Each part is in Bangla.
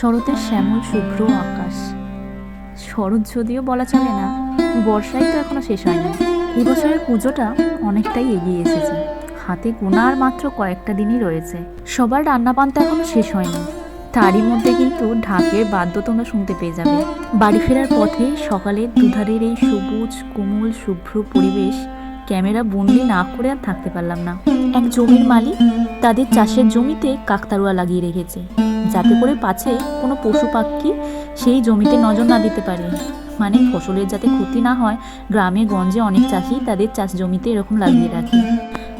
শরতের শ্যামল শুভ্র আকাশ। শরৎ যদিও বলা চলে না, বর্ষাই তো এখনও শেষ হয়নি। এবছরের পুজোটা অনেকটাই এগিয়ে এসেছে। হাতে গোনা আর মাত্র কয়েকটা দিনই রয়েছে। সবার রান্নাপান তো এখনও শেষ হয়নি। তারই মধ্যে কিন্তু ঢাকের বাদ্য তোমরা শুনতে পেয়ে যাবে। বাড়ি ফেরার পথে সকালে দুধারের এই সবুজ, কোমল, শুভ্র পরিবেশ ক্যামেরা বন্দি না করে আর থাকতে পারলাম না। এক জমির মালিক তাদের চাষের জমিতে কাকতারুয়া লাগিয়ে রেখেছে। যাতে করে পাছে কোনো পশু পাখি সেই জমিতে নজর না দিতে পারে। মানে ফসলের যাতে ক্ষতি না হয়, গ্রামে, গঞ্জে অনেক চাষি তাদের চাষ জমিতে এরকম লাগিয়ে রাখে।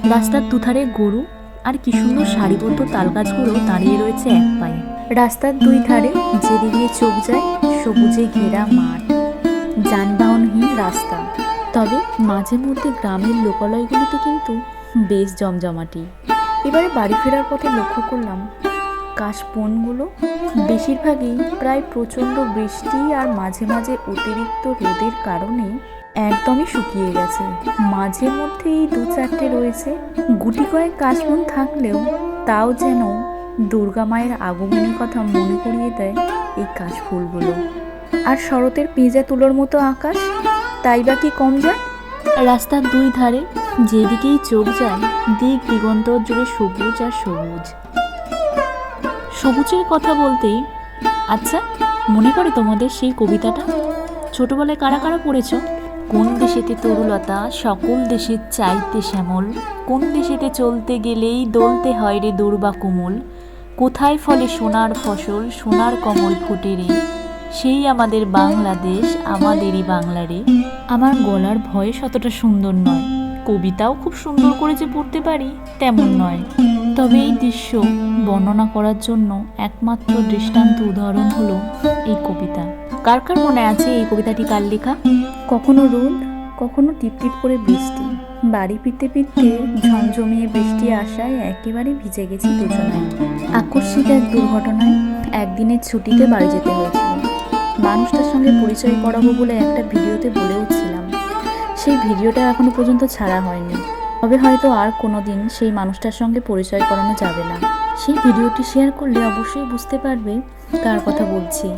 রাস্তার দুধারে গরু আর কি সুন্দর সারিবদ্ধ তাল গাছগুলো দাঁড়িয়ে রয়েছে এক পায়ে। রাস্তার দুই ধারে যেদিকে চোখ যায়, সবুজে ঘেরা মাঠ। যানবাহনহীন রাস্তা। তবে মাঝে মধ্যে গ্রামের লোকালয়গুলিতে কিন্তু বেশ জমজমাটি। এবারে বাড়ি ফেরার পথে লক্ষ্য করলাম কাশবনগুলো বেশিরভাগই প্রায় প্রচণ্ড বৃষ্টি আর মাঝে মাঝে অতিরিক্ত রোদের কারণে একদমই শুকিয়ে গেছে। মাঝে মধ্যে এই দু চারটে রয়েছে। গুটি কয়েক কাশবন থাকলেও তাও যেন দুর্গা মায়ের আগমনের কথা মনে করিয়ে দেয় এই কাশফুলগুলো। আর শরতের পেঁজা তুলোর মতো আকাশ, তাই বা কি কম যায়? রাস্তার দুই ধারে যেদিকেই চোখ যায়, দিক দিগন্তর জুড়ে সবুজ আর সবুজ। সবুজের কথা বলতেই আচ্ছা মনে করে তোমাদের সেই কবিতাটা? ছোটবেলায় কারা কারা পড়েছ? কোন দেশেতে তরুলতা, সকল দেশের চাইতে শ্যামল, কোন দেশেতে চলতে গেলেই দলতে হয় রে দুর্বা কোমল, কোথায় ফলে সোনার ফসল, সোনার কমল ফুটে রে? সেই আমাদের বাংলাদেশ, আমাদেরই বাংলা রে। আমার গলার ভয়েস অতটা সুন্দর নয়, কবিতাও খুব সুন্দর করে যে পড়তে পারি, তেমন নয়। তবে এই দৃশ্য বর্ণনা করার জন্য একমাত্র দৃষ্টান্ত উদাহরণ হলো এই কবিতা। কার কার মনে আছে এই কবিতাটি কার লেখা? কখনো রোদ, কখনো টিপ টিপ করে বৃষ্টি। বাড়ি ফিরতে ফিরতে ঝমঝমিয়ে বৃষ্টি আসায় একেবারে ভিজে গেছি দুজনায় আকস্মিক এক দুর্ঘটনায় একদিনের ছুটিতে বাড়ি যেতে হয়েছিল। মানুষটার সঙ্গে পরিচয় করাবো বলে একটা ভিডিওতে বলেওছিলাম। সেই ভিডিওটা এখনও পর্যন্ত ছাড়া হয়নি। তবে হয়তো আর কোনো দিন সেই মানুষটার সঙ্গে পরিচয় করানো যাবে না। সেই ভিডিওটি শেয়ার করলে অবশ্যই বুঝতে পারবে কার কথা বলছি।